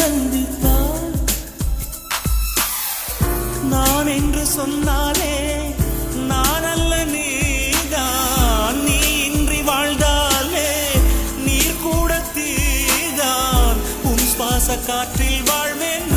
சந்தித்தால் நான் என்று சொன்னாலே நான் அல்ல நீதான். நீ இன்றி வாழ்ந்தாலே நீர் கூட தீதான். உன் சுவாச காற்றில் வாழ்வேன்